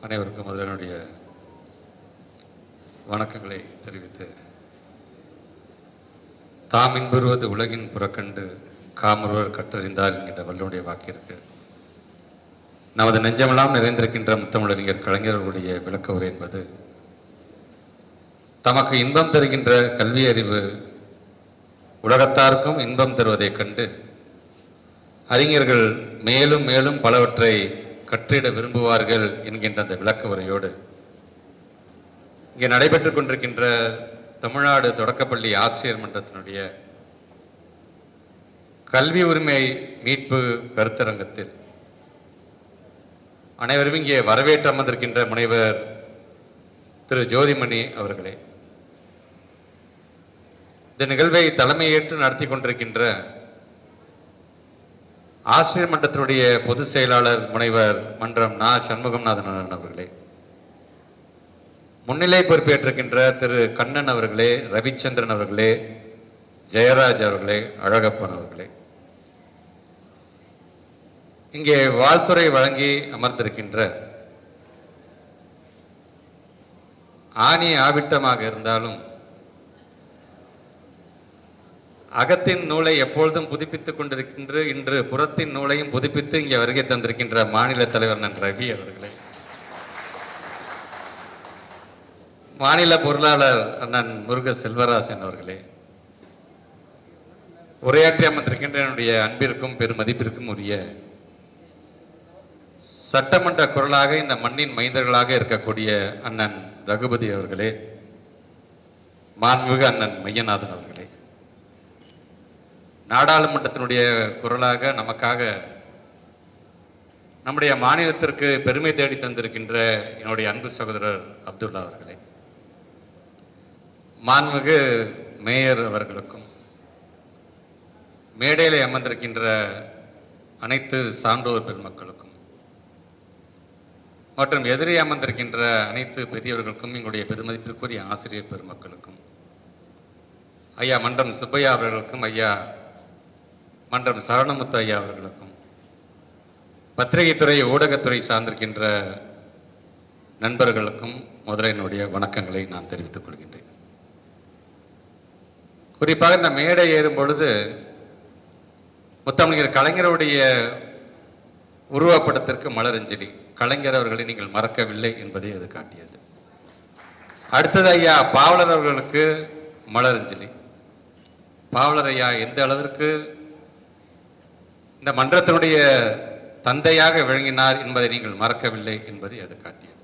அனைவருக்கும் முதலனுடைய வணக்கங்களை தெரிவித்து தாம் இன்புறுவது உலகின் புறக்கண்டு காமருவர் கற்றறிந்தார் என்கின்ற வல்லுடைய வாக்கிற்கு நமது நெஞ்சமெல்லாம் நிறைந்திருக்கின்ற முத்தமிழறிஞர் கலைஞர்களுடைய விளக்க உரை என்பது தமக்கு இன்பம் தருகின்ற கல்வி அறிவு உலகத்தாருக்கும் இன்பம் தருவதைக் கண்டு அறிஞர்கள் மேலும் மேலும் பலவற்றை கற்றிட விரும்புவார்கள் என்கின்ற அந்த விளக்க உரையோடு இங்கே நடைபெற்றுக் கொண்டிருக்கின்ற தமிழ்நாடு தொடக்கப்பள்ளி ஆசிரியர் மன்றத்தினுடைய கல்வி உரிமை மீட்பு கருத்தரங்கத்தில் அனைவரும் இங்கே வரவேற்று அமர்ந்திருக்கின்ற முனைவர் திரு ஜோதிமணி அவர்களே. இந்த நிகழ்வை தலைமையேற்று நடத்தி கொண்டிருக்கின்ற ஆசிரியர் மன்றத்தினுடைய பொதுச் செயலாளர் முனைவர் மன்றம் நா. சண்முகம்நாதன் அவர்களே. முன்னிலை பொறுப்பேற்றிருக்கின்ற திரு. கண்ணன் அவர்களே ரவிச்சந்திரன் அவர்களே ஜெயராஜ் அவர்களே அழகப்பன் அவர்களே. இங்கே வாழ்த்துறை வழங்கி அமர்ந்திருக்கின்ற ஆணி ஆவிட்டமாக இருந்தாலும் அகத்தின் நூலை எப்பொழுதும் புதுப்பித்துக் கொண்டிருக்கின்ற இன்று புறத்தின் நூலையும் புதுப்பித்து இங்கே வருகை தந்திருக்கின்ற மாநில தலைவர் நன் ரவி அவர்களே. மாநில பொருளாளர் அண்ணன் முருக செல்வராசன் அவர்களே. உரையாற்றி அமர்ந்திருக்கின்ற என்னுடைய அன்பிற்கும் பெருமதிப்பிற்கும் உரிய சட்டமன்ற குரலாக இந்த மண்ணின் மைந்தர்களாக இருக்கக்கூடிய அண்ணன் ரகுபதி அவர்களே மாண்புமிகு அண்ணன் மையநாதன் அவர்களே. நாடாளுமன்றத்தினுடைய குரலாக நமக்காக நம்முடைய மாநிலத்திற்கு பெருமை தேடி தந்திருக்கின்ற என்னுடைய அன்பு சகோதரர் அப்துல்லா அவர்களே. மாண்புமிகு மேயர் அவர்களுக்கும் மேடையில் அமர்ந்திருக்கின்ற அனைத்து சான்றோர் பெருமக்களுக்கும் மற்றும் எதிரே அமர்ந்திருக்கின்ற அனைத்து பெரியவர்களுக்கும் எங்களுடைய பெருமதிப்பிற்குரிய ஆசிரியர் பெருமக்களுக்கும் ஐயா மண்டம் சுப்பையா அவர்களுக்கும் ஐயா மன்றம் சரணமுத்து ஐயா அவர்களுக்கும் பத்திரிகைத்துறை ஊடகத்துறை சார்ந்திருக்கின்ற நண்பர்களுக்கும் முதலினுடைய வணக்கங்களை நான் தெரிவித்துக் கொள்கின்றேன். குறிப்பாக இந்த மேடை ஏறும் பொழுது முத்தமிழர் கலைஞருடைய உருவப்படத்திற்கு மலரஞ்சலி கலைஞர் அவர்களை நீங்கள் மறக்கவில்லை என்பதை அது காட்டியது. அடுத்தது ஐயா பாவலர் அவர்களுக்கு மலரஞ்சலி. பாவலர் ஐயா எந்த அளவிற்கு இந்த மன்றத்தினுடைய தந்தையாக விளங்கினார் என்பதை நீங்கள் மறக்கவில்லை என்பதை அது காட்டியது.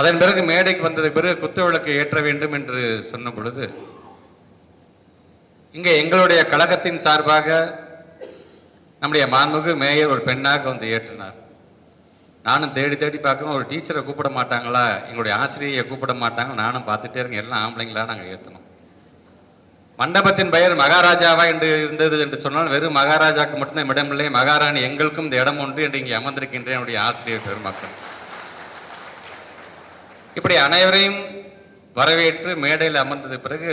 அதன் பிறகு மேடைக்கு வந்தது பிறகு குத்துவிளக்கு ஏற்ற வேண்டும் என்று சொன்ன பொழுது இங்கே எங்களுடைய கழகத்தின் சார்பாக நம்முடைய மாண்புக்கு மேயர் ஒரு பெண்ணாக வந்து ஏற்றினார். நானும் தேடி தேடி பார்க்கணும் ஒரு டீச்சரை கூப்பிட மாட்டாங்களா? எங்களுடைய ஆசிரியை கூப்பிட மாட்டாங்க நானும் பார்த்துட்டே இருக்கேன். எல்லாம் ஆம்பளைங்களா நாங்கள் ஏற்றணும் மண்டபத்தின் பெயர் மகாராஜாவா என்று இருந்தது என்று சொன்னால் வெறும் மகாராஜாக்கு மட்டும்தான் இடமில்லை. மகாராணி எங்களுக்கும் இந்த இடம் உண்டு என்று இங்கே அமர்ந்திருக்கின்றேன் என்னுடைய ஆசிரியர் பெருமக்கள். இப்படி அனைவரையும் வரவேற்று மேடையில் அமர்ந்தது பிறகு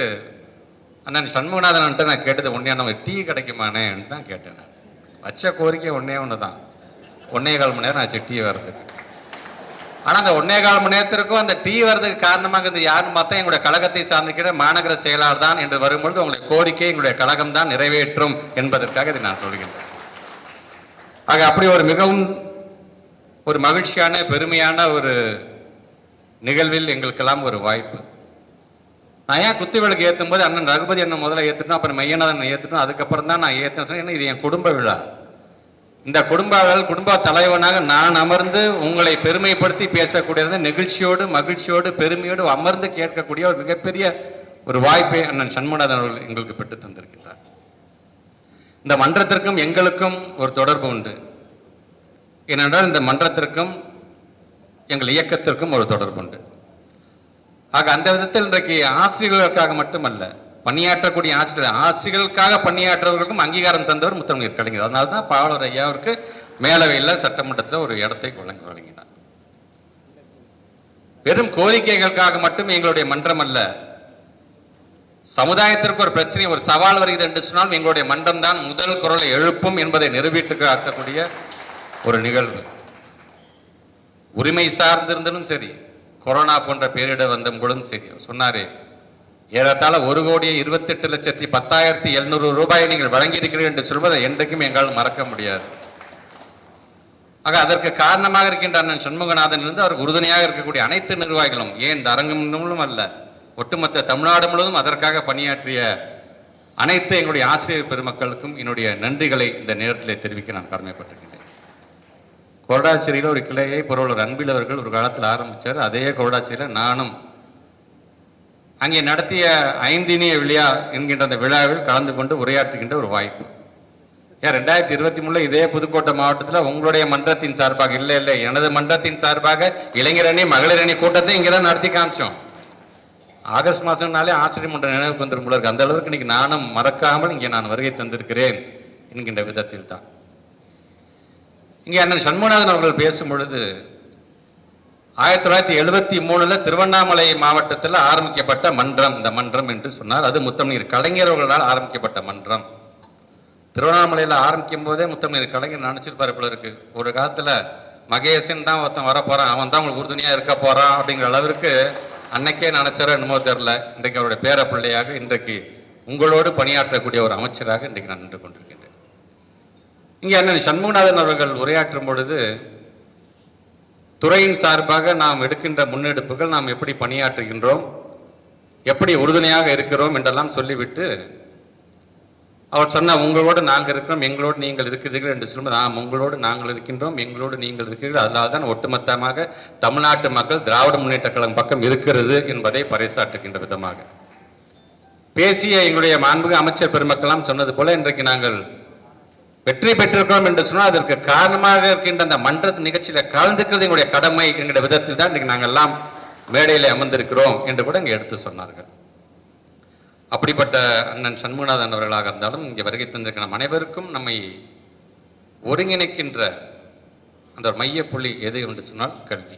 அண்ணன் சண்முகநாதன் நான் கேட்டது ஒன்றே நம்ம டீ கிடைக்குமானேன்னு தான் கேட்டேன் வச்ச கோரிக்கை ஒன்றே ஒன்று தான் ஒன்னே கால் மணி நேரம் ஆச்சு டீ வர்றதுக்கு. ஆனால் அந்த ஒன்னே கால் மணி நேரத்திற்கும் அந்த டீ வர்றதுக்கு காரணமாக இருந்தது யாருன்னு பார்த்தா எங்களுடைய கழகத்தை சார்ந்திருக்கிற மாநகர செயலாளர் தான் என்று வரும்பொழுது உங்களுடைய கோரிக்கை எங்களுடைய கழகம் தான் நிறைவேற்றும் என்பதற்காக இதை நான் சொல்கின்றேன் ஆக அப்படி ஒரு மிகவும் ஒரு மகிழ்ச்சியான பெருமையான ஒரு நிகழ்வில் எங்களுக்கெல்லாம் ஒரு வாய்ப்பு. நான் ஏன் குத்து விளக்கு ஏற்றும் போது அண்ணன் ரகுபதி அண்ணன் முதல்ல ஏற்றுட்டோம் அப்புறம் மையநாதன் ஏற்றுட்டோம் அதுக்கப்புறம் தான் நான் ஏற்றேன் சொன்னேன் ஏன்னா இது என் குடும்ப விழா. இந்த குடும்ப குடும்ப தலைவனாக நான் அமர்ந்து உங்களை பெருமைப்படுத்தி பேசக்கூடியது நெகிழ்ச்சியோடு மகிழ்ச்சியோடு பெருமையோடு அமர்ந்து கேட்கக்கூடிய ஒரு மிகப்பெரிய ஒரு வாய்ப்பை அண்ணன் சண்முகநாதன் அவர்கள் எங்களுக்கு பெற்று தந்திருக்கின்றார். இந்த மன்றத்திற்கும் எங்களுக்கும் ஒரு தொடர்பு உண்டு. ஏனென்றால் இந்த மன்றத்திற்கும் எங்கள் இயக்கத்திற்கும் ஒரு தொடர்பு உண்டு. ஆக அந்த விதத்தில் இன்றைக்கு ஆசிரியர்களுக்காக மட்டுமல்ல பணியாற்றக்கூடிய ஆசிரியர் ஆசிரியர்களுக்காக பணியாற்றுவர்களுக்கும் அங்கீகாரம் தந்தவர் முத்தமிழர் கலைஞர். அதனால தான் பாவலர் ஐயாவிற்கு மேலவையில் சட்டமன்றத்தில் ஒரு இடத்தை வழங்க வழங்கினார். வெறும் கோரிக்கைகளுக்காக மட்டும் எங்களுடைய மன்றம் அல்ல சமுதாயத்திற்கு ஒரு பிரச்சனை ஒரு சவால் வருகிறது என்று சொன்னால் எங்களுடைய மன்றம் தான் முதல் குரலை எழுப்பும் என்பதை நிரூபித்து காட்டக்கூடிய ஒரு நிகழ்வு. உரிமை சார்ந்திருந்தாலும் சரி கொரோனா போன்ற பேரிடர் வந்த பொழுதும் சரி சொன்னாரே ஏறத்தாழ ஒரு கோடியே இருபத்தெட்டு லட்சத்தி பத்தாயிரத்தி எழுநூறு ரூபாயை நீங்கள் வழங்கியிருக்கிறீர்கள் என்று சொல்வதை என்றைக்கும் எங்களால் மறக்க முடியாது. ஆக அதற்கு காரணமாக இருக்கின்ற அண்ணன் சண்முகநாதன் இருந்து அவருக்கு உறுதுணையாக இருக்கக்கூடிய அனைத்து நிர்வாகிகளும். ஏன் இந்த அரங்கம் அல்ல ஒட்டுமொத்த தமிழ்நாடு முழுவதும் அதற்காக பணியாற்றிய அனைத்து எங்களுடைய ஆசிரியர் பெருமக்களுக்கும் என்னுடைய நன்றிகளை இந்த நேரத்தில் தெரிவிக்க நான் கடமைப்பட்டிருக்கின்றேன். கொரடாச்சேரியில் ஒரு கிளையை பொருளர் அன்பில் அவர்கள் ஒரு காலத்தில் ஆரம்பித்தார் அதே கொரடாச்சேரியில் நானும் அங்கே நடத்திய ஐந்தினிய விழா என்கின்ற அந்த விழாவில் கலந்து கொண்டு உரையாற்றுகின்ற ஒரு வாய்ப்பு. ஏன் ரெண்டாயிரத்தி இருபத்தி மூணுல இதே புதுக்கோட்டை மாவட்டத்தில் உங்களுடைய மன்றத்தின் சார்பாக இல்லை இல்லை எனது மன்றத்தின் சார்பாக இளைஞரணி மகளிரணி கூட்டத்தை இங்கே தான் நடத்தி காமிச்சோம். ஆகஸ்ட் மாதம்னாலே ஆசிரியர் மன்ற நினைவுக்கு வந்துடும் போல இருக்கு. அந்த அளவுக்கு இன்னைக்கு நானும் மறக்காமல் இங்கே நான் வருகை தந்திருக்கிறேன் என்கின்ற விதத்தில் தான் இங்கே அண்ணன் சண்முகநாதன் அவர்கள் பேசும் பொழுது ஆயிரத்தி தொள்ளாயிரத்தி எழுபத்தி மூணுல திருவண்ணாமலை மாவட்டத்தில் ஆரம்பிக்கப்பட்ட மன்றம். இந்த மன்றம் என்று சொன்னார். அது முத்தமிழர் கலைஞர்களால் ஆரம்பிக்கப்பட்ட மன்றம். திருவண்ணாமலையில் ஆரம்பிக்கும் போதே முத்தமிழர் கலைஞர் நினைச்சிருப்பாரு போல இருக்கு. ஒரு காலத்துல மகேசன் தான் ஒருத்தன் வரப்போகிறான் அவன் தான் உங்களுக்கு உறுதுணையா இருக்க போறான் அப்படிங்கிற அளவிற்கு அன்னைக்கே நினைச்சாரோ என்னமோ தெரியல. இன்றைக்கு அவருடைய பேர பிள்ளையாக இன்றைக்கு உங்களோடு பணியாற்றக்கூடிய ஒரு அமைச்சராக இன்றைக்கு நான் நின்று கொண்டிருக்கின்றேன். இங்கே அண்ணன் சண்முகநாதன் அவர்கள் உரையாற்றும் பொழுது துறையின் சார்பாக நாம் எடுக்கின்ற முன்னெடுப்புகள் நாம் எப்படி பணியாற்றுகின்றோம் எப்படி உறுதுணையாக இருக்கிறோம் என்றெல்லாம் சொல்லிவிட்டு அவர் சொன்ன உங்களோடு நாங்கள் இருக்கிறோம் எங்களோடு நீங்கள் இருக்கிறீர்கள் என்று சொல்லும்போது நாம் உங்களோடு நாங்கள் இருக்கின்றோம் எங்களோடு நீங்கள் இருக்கிறீர்கள். அதனால தான் ஒட்டுமொத்தமாக தமிழ்நாட்டு மக்கள் திராவிட முன்னேற்ற கழகம் பக்கம் இருக்கிறது என்பதை பறைசாற்றுகின்ற விதமாக. பேசிய எங்களுடைய மாண்புக அமைச்சர் பெருமக்கள்லாம் சொன்னது போல இன்றைக்கு நாங்கள் வெற்றி பெற்றிருக்கிறோம் என்று சொன்னால் அதற்கு காரணமாக இருக்கின்ற அந்த மன்ற நிகழ்ச்சியில கலந்துக்கிறது எங்களுடைய கடமை என்கிற விதத்தில் தான் இன்றைக்கு நாங்கள் எல்லாம் மேடையிலே அமர்ந்திருக்கிறோம் என்று கூட இங்கே எடுத்து சொன்னார்கள். அப்படிப்பட்ட அண்ணன் சண்முகநாதன் அவர்களாக இருந்தாலும் இங்கே வருகை தந்திருக்கிற அனைவருக்கும் நம்மை ஒருங்கிணைக்கின்ற அந்த மையப்புள்ளி எது என்று சொன்னால் கல்வி.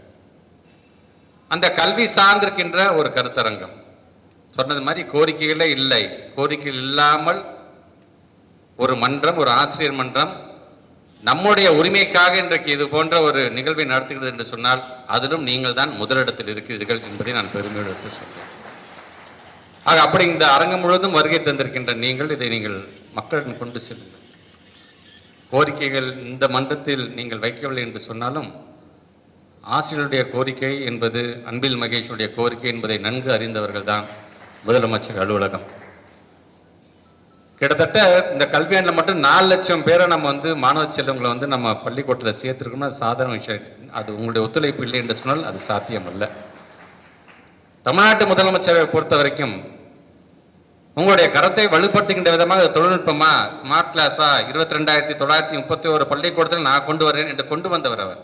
அந்த கல்வி சார்ந்திருக்கின்ற ஒரு கருத்தரங்கம். சொன்னது மாதிரி கோரிக்கைகளே இல்லை. கோரிக்கைகள் இல்லாமல் ஒரு மன்றம் ஒரு ஆசிரியர் மன்றம் நம்முடைய உரிமைக்காக இன்றைக்கு இது போன்ற ஒரு நிகழ்வை நடத்துகிறது என்று சொன்னால் அதிலும் நீங்கள் தான் முதலிடத்தில் இருக்கிறீர்கள் என்பதை நான் பெருமையோடு எடுத்து ஆக அப்படி இந்த அரங்கம் முழுவதும் வருகை தந்திருக்கின்ற நீங்கள் இதை நீங்கள் மக்களிடம் கொண்டு செல்லுங்கள். கோரிக்கைகள் இந்த மன்றத்தில் நீங்கள் வைக்கவில்லை என்று சொன்னாலும் ஆசிரியருடைய கோரிக்கை என்பது அன்பில் மகேஷுடைய கோரிக்கை என்பதை நன்கு அறிந்தவர்கள் தான் முதலமைச்சர் அலுவலகம். கிட்டத்தட்ட இந்த கல்வியாண்டில் மட்டும் நாலு லட்சம் பேரை நம்ம வந்து மாணவ செல்வங்களை வந்து நம்ம பள்ளிக்கூடத்தில் சேர்த்துருக்கோம்னா சாதாரண விஷயம். அது உங்களுடைய ஒத்துழைப்பு இல்லை என்று சொன்னால் அது சாத்தியம் அல்ல. தமிழ்நாட்டு முதலமைச்சரை பொறுத்த வரைக்கும் உங்களுடைய கரத்தை வலுப்படுத்துகின்ற விதமாக தொழில்நுட்பமா? ஸ்மார்ட் கிளாஸா இருபத்தி ரெண்டாயிரத்தி தொள்ளாயிரத்தி முப்பத்தி ஒரு பள்ளிக்கூடத்தில் நான் கொண்டு வரேன் என்று கொண்டு வந்தவர் அவர்.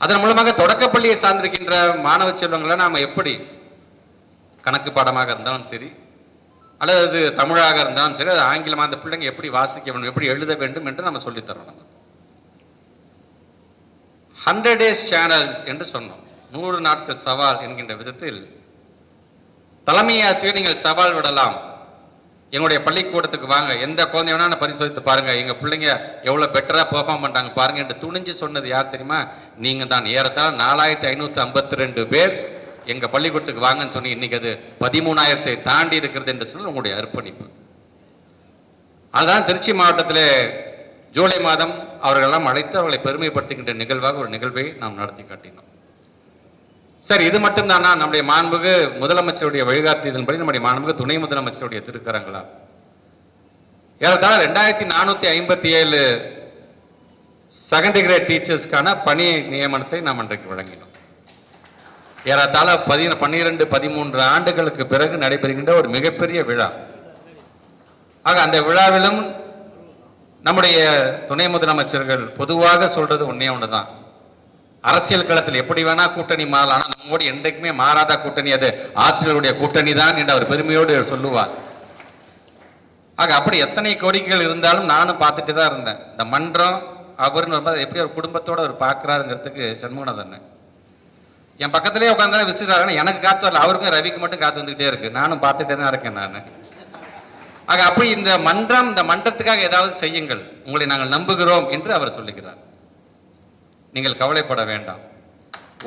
அதன் மூலமாக தொடக்கப்பள்ளியை சார்ந்திருக்கின்ற மாணவ செல்வங்களை நாம் எப்படி கணக்கு பாடமாக இருந்தாலும் சரி அல்லது அது தமிழாக இருந்தாலும் சரி அது ஆங்கிலமாக அந்த பிள்ளைங்க எப்படி வாசிக்க வேண்டும் எப்படி எழுத வேண்டும் என்று நம்ம சொல்லித்தரோம் நம்ம. ஹண்ட்ரட் டேஸ் சேனல் என்று சொன்னோம். நூறு நாட்கள் சவால் என்கின்ற விதத்தில் தலைமை ஆசிரியர் நீங்கள் சவால் விடலாம். எங்களுடைய பள்ளிக்கூடத்துக்கு வாங்க. எந்த குழந்தை வேணா பரிசோதித்து பாருங்க. எங்க பிள்ளைங்க எவ்வளவு பெட்டரா பெர்ஃபார்ம் பண்றாங்க பாருங்க என்று துணிஞ்சு சொன்னது யார் தெரியுமா? நீங்க தான் ஏறத்தாழ நாலாயிரத்தி ஐநூத்தி ஐம்பத்தி ரெண்டு பேர் எங்கள் பள்ளிக்கூடத்துக்கு வாங்கன்னு சொன்னி இன்னைக்கு அது பதிமூணாயிரத்தை தாண்டி இருக்கிறது என்று சொன்னால் உங்களுடைய அர்ப்பணிப்பு. அதுதான் திருச்சி மாவட்டத்திலே ஜூலை மாதம் அவர்களெல்லாம் அழைத்து அவர்களை பெருமைப்படுத்துகின்ற நிகழ்வாக ஒரு நிகழ்வை நாம் நடத்தி காட்டினோம். சார் இது மட்டும்தானா? நம்முடைய மாண்புக்கு முதலமைச்சருடைய வழிகாட்டியதன்படி நம்முடைய மாண்புக்கு துணை முதலமைச்சருடைய திருக்கரங்களா? ஏறத்தாழ ரெண்டாயிரத்தி நானூத்தி ஐம்பத்தி ஏழு செகண்டரி கிரேட் டீச்சர்ஸ்க்கான பணி நியமனத்தை நாம் இன்றைக்கு வழங்கினோம். ஏறத்தாழ பதி பன்னிரெண்டு பதிமூன்று ஆண்டுகளுக்கு பிறகு நடைபெறுகின்ற ஒரு மிகப்பெரிய விழா. ஆக அந்த விழாவிலும் நம்முடைய துணை முதலமைச்சர்கள் பொதுவாக சொல்றது ஒன்னே தான். அரசியல் களத்தில் எப்படி வேணா கூட்டணி மாறலாம் ஆனால் நம்மோடு என்றைக்குமே மாறாத கூட்டணி அது ஆசிரியருடைய கூட்டணி தான் என்று அவர் பெருமையோடு சொல்லுவார். ஆக அப்படி எத்தனை கோரிக்கைகள் இருந்தாலும் நானும் பார்த்துட்டு தான் இருந்தேன். இந்த மன்றம் அவர்னு வரும்போது எப்படி ஒரு குடும்பத்தோட அவர் பார்க்குறாருங்கிறதுக்கு சண்முகநாதன் என் பக்கத்திலே உட்காந்தாலும் விசிறாரு எனக்கு காத்து வரல. அவருக்கும் ரவிக்கு மட்டும் காத்து வந்துகிட்டே இருக்கு. நானும் பார்த்துட்டே தான் இருக்கேன் நான். ஆக அப்படி இந்த மன்றம் இந்த மன்றத்துக்காக ஏதாவது செய்யுங்கள். உங்களை நாங்கள் நம்புகிறோம் என்று அவர் சொல்லுகிறார். நீங்கள் கவலைப்பட வேண்டாம்.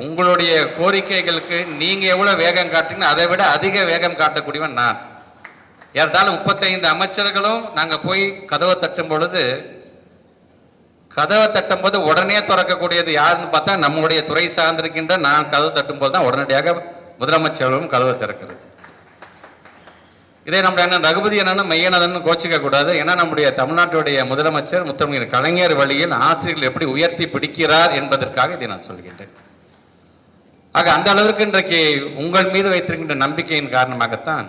உங்களுடைய கோரிக்கைகளுக்கு நீங்க எவ்வளவு வேகம் காட்டுறீங்களோ அதை விட அதிக வேகம் காட்டக்கூடியவன் நான். ஏறத்தாலும் முப்பத்தைந்து அமைச்சர்களும் நாங்கள் போய் கதவை தட்டும் பொழுது கதவை தட்டும் போது உடனே திறக்கக்கூடியது யாருன்னு பார்த்தா நம்முடைய துறை சார்ந்திருக்கின்ற நான் கதவு தட்டும் போது தான் உடனடியாக முதலமைச்சர்களும் கதவை திறக்கிறது. இதே நம்முடைய அண்ணன் ரகுபதி என்னன்னு மையனதன் கோச்சிக்க கூடாது. ஏன்னா நம்முடைய தமிழ்நாட்டுடைய முதலமைச்சர் முத்தமிழர் கலைஞர் வழியில் ஆசிரியர்கள் எப்படி உயர்த்தி பிடிக்கிறார் என்பதற்காக இதை நான் சொல்கின்றேன். ஆக அந்த அளவிற்கு இன்றைக்கு உங்கள் மீது வைத்திருக்கின்ற நம்பிக்கையின் காரணமாகத்தான்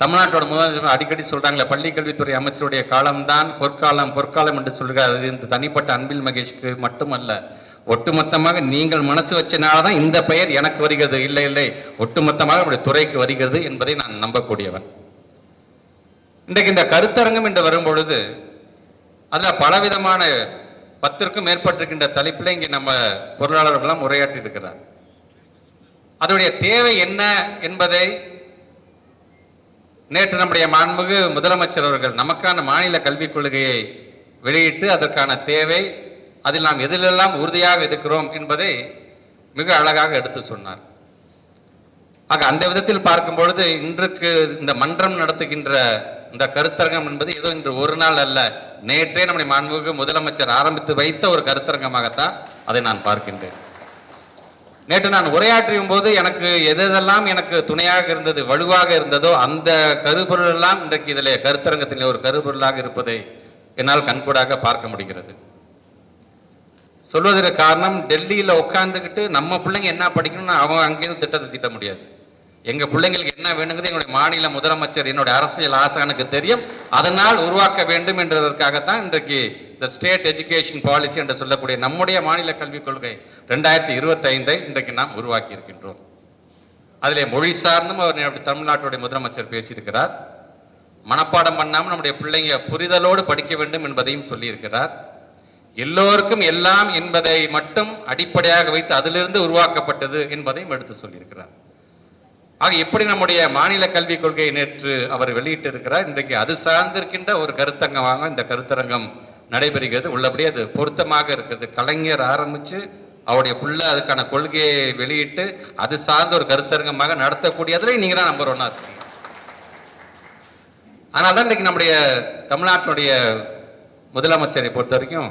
தமிழ்நாட்டோட முதலமைச்சர் அடிக்கடி சொல்றாங்களே பள்ளி கல்வித்துறை அமைச்சருடைய காலம்தான் பொற்காலம் பொற்காலம் என்று சொல்கிறார் அது இந்த தனிப்பட்ட அன்பில் மகேஷ்க்கு மட்டுமல்ல ஒட்டுமொத்தமாக நீங்கள் மனசு வச்சனால தான் இந்த பெயர் எனக்கு வருகிறது. இல்லை இல்லை. ஒட்டுமொத்தமாக நம்முடைய துறைக்கு வருகிறது என்பதை நான் நம்பக்கூடியவன். இன்றைக்கு இந்த கருத்தரங்கம் என்று வரும்பொழுது அதில் பலவிதமான பத்திற்கும் மேற்பட்டிருக்கின்ற தலைப்பில் இங்கே நம்ம பொருளாளர்கள்லாம் உரையாற்றி இருக்கிறார் அதனுடைய தேவை என்ன என்பதை நேற்று நம்முடைய மாண்புமிகு முதலமைச்சர் அவர்கள் நமக்கான மாநில கல்விக் கொள்கையை வெளியிட்டு அதற்கான தேவை அதில் நாம் எதிலெல்லாம் உறுதியாக இருக்கிறோம் என்பதை மிக அழகாக எடுத்து சொன்னார். ஆக அந்த விதத்தில் பார்க்கும் பொழுது இன்றுக்கு இந்த மன்றம் நடத்துகின்ற இந்த கருத்தரங்கம் என்பது ஏதோ இன்று ஒரு நாள் அல்ல நேற்றே நம்முடைய மாண்புமிகு முதலமைச்சர் ஆரம்பித்து வைத்த ஒரு கருத்தரங்கமாகத்தான் அதை நான் பார்க்கின்றேன். நேற்று நான் உரையாற்றியும் போது எனக்கு எதெல்லாம் எனக்கு துணையாக இருந்தது வலுவாக இருந்ததோ அந்த கருப்பொருள் எல்லாம் இன்றைக்கு இதில் கருத்தரங்கத்தில் ஒரு கருப்பொருளாக இருப்பதை என்னால் கண்கூடாக பார்க்க முடிகிறது. சொல்வதற்கு காரணம் டெல்லியில் உட்காந்துக்கிட்டு நம்ம பிள்ளைங்க என்ன படிக்கணும்னு அவங்க அங்கேயும் திட்டத்தை தீட்ட முடியாது. எங்கள் பிள்ளைங்களுக்கு என்ன வேணுங்கிறது எங்களுடைய மாநில முதலமைச்சர் என்னுடைய அரசியல் ஆசானுக்கு தெரியும். அதனால் உருவாக்க வேண்டும் என்றதற்காகத்தான் இன்றைக்கு இந்த ஸ்டேட் எஜுகேஷன் பாலிசி என்று சொல்லக்கூடிய நம்முடைய மாநில கல்விக் கொள்கை ரெண்டாயிரத்தி இருபத்தைந்தை இன்றைக்கு நாம் உருவாக்கி இருக்கின்றோம். அதிலே மொழி சார்ந்தும் அவர் தமிழ்நாட்டுடைய முதலமைச்சர் பேசியிருக்கிறார். மனப்பாடம் பண்ணாமல் நம்முடைய பிள்ளைங்க புரிதலோடு படிக்க வேண்டும் என்பதையும் சொல்லியிருக்கிறார். எல்லோருக்கும் எல்லாம் என்பதை மட்டும் அடிப்படையாக வைத்து அதிலிருந்து உருவாக்கப்பட்டது என்பதையும் எடுத்து சொல்லியிருக்கிறார். ஆக எப்படி நம்முடைய மாநில கல்விக் கொள்கையை நேற்று அவர் வெளியிட்டிருக்கிறார்? இன்றைக்கு அது சார்ந்திருக்கின்ற ஒரு கருத்தங்கமாக இந்த கருத்தரங்கம் நடைபெறுகிறது. உள்ளபடியே அது பொருத்தமாக இருக்கிறது. கலைஞர் ஆரம்பித்து அவருடைய புள்ள அதுக்கான கொள்கையை வெளியிட்டு அது சார்ந்த ஒரு கருத்தரங்கமாக நடத்தக்கூடியதில் நீங்கள் தான் நம்பர் ஒன்றா இருக்கீங்க. ஆனால் தான் நம்முடைய தமிழ்நாட்டினுடைய முதலமைச்சரை பொறுத்த வரைக்கும்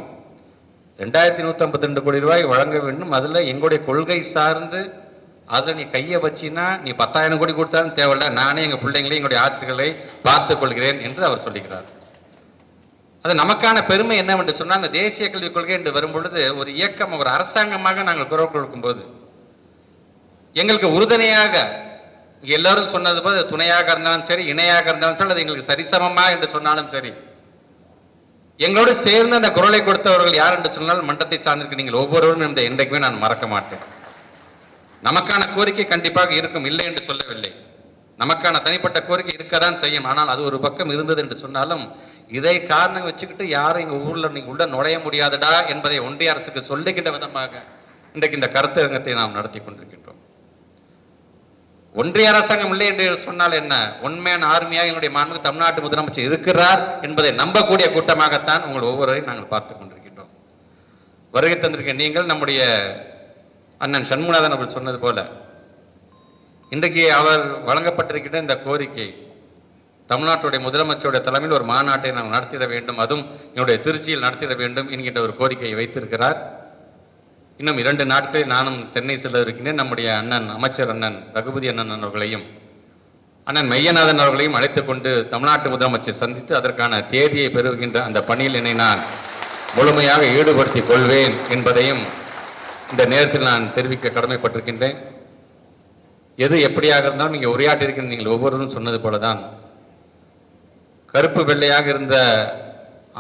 ரெண்டாயிரத்தி நூற்றம்பத்தி ரெண்டு கோடி ரூபாய் வழங்க வேண்டும். அதில் எங்களுடைய கொள்கை சார்ந்து அதில் நீ கையை வச்சினா நீ பத்தாயிரம் கோடி கொடுத்தாலும் தேவையில்ல. நானே எங்கள் பிள்ளைங்களையும் எங்களுடைய ஆசிரியர்களை பார்த்துக் கொள்கிறேன் என்று அவர் சொல்லுகிறார் அது நமக்கான பெருமை என்னவென்று சொன்னால் அந்த தேசிய கல்விக் கொள்கை என்று வரும்பொழுது ஒரு இயக்கம் ஒரு அரசாங்கமாக நாங்கள் குரல் கொடுக்கும்போது எங்களுக்கு உறுதுணையாக எல்லாரும் சொன்னது போது துணையாக இருந்தாலும் சரி இணையாக இருந்தாலும் சரி அது எங்களுக்கு சரிசமமா என்று சொன்னாலும் சரி எங்களோடு சேர்ந்து அந்த குரலை கொடுத்தவர்கள் யார் என்று சொன்னால் மன்றத்தை சார்ந்திருக்க நீங்கள் ஒவ்வொருவரும் இந்த என்றைக்குமே நான் மறக்க மாட்டேன். நமக்கான கோரிக்கை கண்டிப்பாக இருக்கும் இல்லை என்று சொல்லவில்லை. நமக்கான தனிப்பட்ட கோரிக்கை இருக்கதான் செய்யும் ஆனால் அது ஒரு பக்கம் இருந்தது என்று சொன்னாலும் இதை காரணம் வச்சுக்கிட்டு யாரும் எங்க ஊர்ல நீங்க உள்ள நுழைய முடியாதுடா என்பதை ஒன்றிய அரசுக்கு சொல்லுகின்ற விதமாக இன்றைக்கு இந்த கருத்தரங்கத்தை நாம் நடத்தி கொண்டிருக்கின்றோம். ஒன்றிய அரசாங்கம் இல்லை என்று சொன்னால் என்ன? உண்மையான ஆர்மியாக எங்களுடைய மாண்பு தமிழ்நாட்டு முதலமைச்சர் இருக்கிறார் என்பதை நம்பக்கூடிய கூட்டமாகத்தான் உங்கள் ஒவ்வொருவரையும் நாங்கள் பார்த்துக் கொண்டிருக்கின்றோம். வருகை தந்திருக்க நீங்கள் நம்முடைய அண்ணன் சண்முகநாதன் அவர்கள் சொன்னது போல இன்றைக்கு அவர் வழங்கப்பட்டிருக்கின்ற இந்த கோரிக்கை தமிழ்நாட்டுடைய முதலமைச்சருடைய தலைமையில் ஒரு மாநாட்டை நாம் நடத்திட வேண்டும். அதுவும் என்னுடைய திருச்சியில் நடத்திட வேண்டும் என்கின்ற ஒரு கோரிக்கையை வைத்திருக்கிறார். இன்னும் இரண்டு நாட்களில் நானும் சென்னை செல்ல இருக்கின்றேன். நம்முடைய அண்ணன் அமைச்சர் அண்ணன் ரகுபதி அண்ணன் அவர்களையும் அண்ணன் மையநாதன் அவர்களையும் அழைத்துக் கொண்டு தமிழ்நாட்டு முதலமைச்சர் சந்தித்து அதற்கான தேதியை பெறுகின்ற அந்த பணியில் என்னை நான் முழுமையாக ஈடுபடுத்திக் கொள்வேன் என்பதையும் இந்த நேரத்தில் நான் தெரிவிக்க கடமைப்பட்டிருக்கின்றேன். எது எப்படியாக இருந்தாலும் நீங்கள் உரையாற்றிருக்கின்ற நீங்கள் ஒவ்வொருவரும் சொன்னது போலதான் கருப்பு வெள்ளையாக இருந்த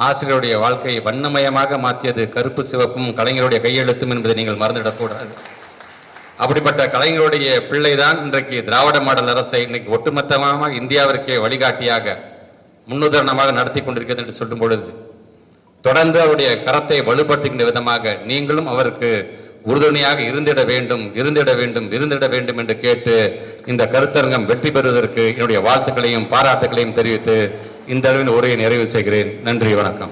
ஆசிரியருடைய வாழ்க்கையை வண்ணமயமாக மாற்றியது கருப்பு சிவப்பும் கலைஞருடைய கையெழுத்தும் என்பதை நீங்கள் மறந்துவிடக்கூடாது. அப்படிப்பட்ட கலைஞருடைய பிள்ளைதான் இன்றைக்கு திராவிட மாடல் அரசை இன்னைக்கு ஒட்டுமொத்தமாக இந்தியாவிற்கே வழிகாட்டியாக முன்னுதாரணமாக நடத்தி கொண்டிருக்கிறது என்று சொல்லும் பொழுது தொடர்ந்து அவருடைய கரத்தை வலுப்படுத்துகின்ற விதமாக நீங்களும் அவருக்கு உறுதுணையாக இருந்திட வேண்டும் இருந்திட வேண்டும் இருந்திட வேண்டும் என்று கேட்டு இந்த கருத்தரங்கம் வெற்றி பெறுவதற்கு என்னுடைய வாழ்த்துக்களையும் பாராட்டுகளையும் தெரிவித்து இந்த அளவில் உரையை நிறைவு செய்கிறேன். நன்றி வணக்கம்.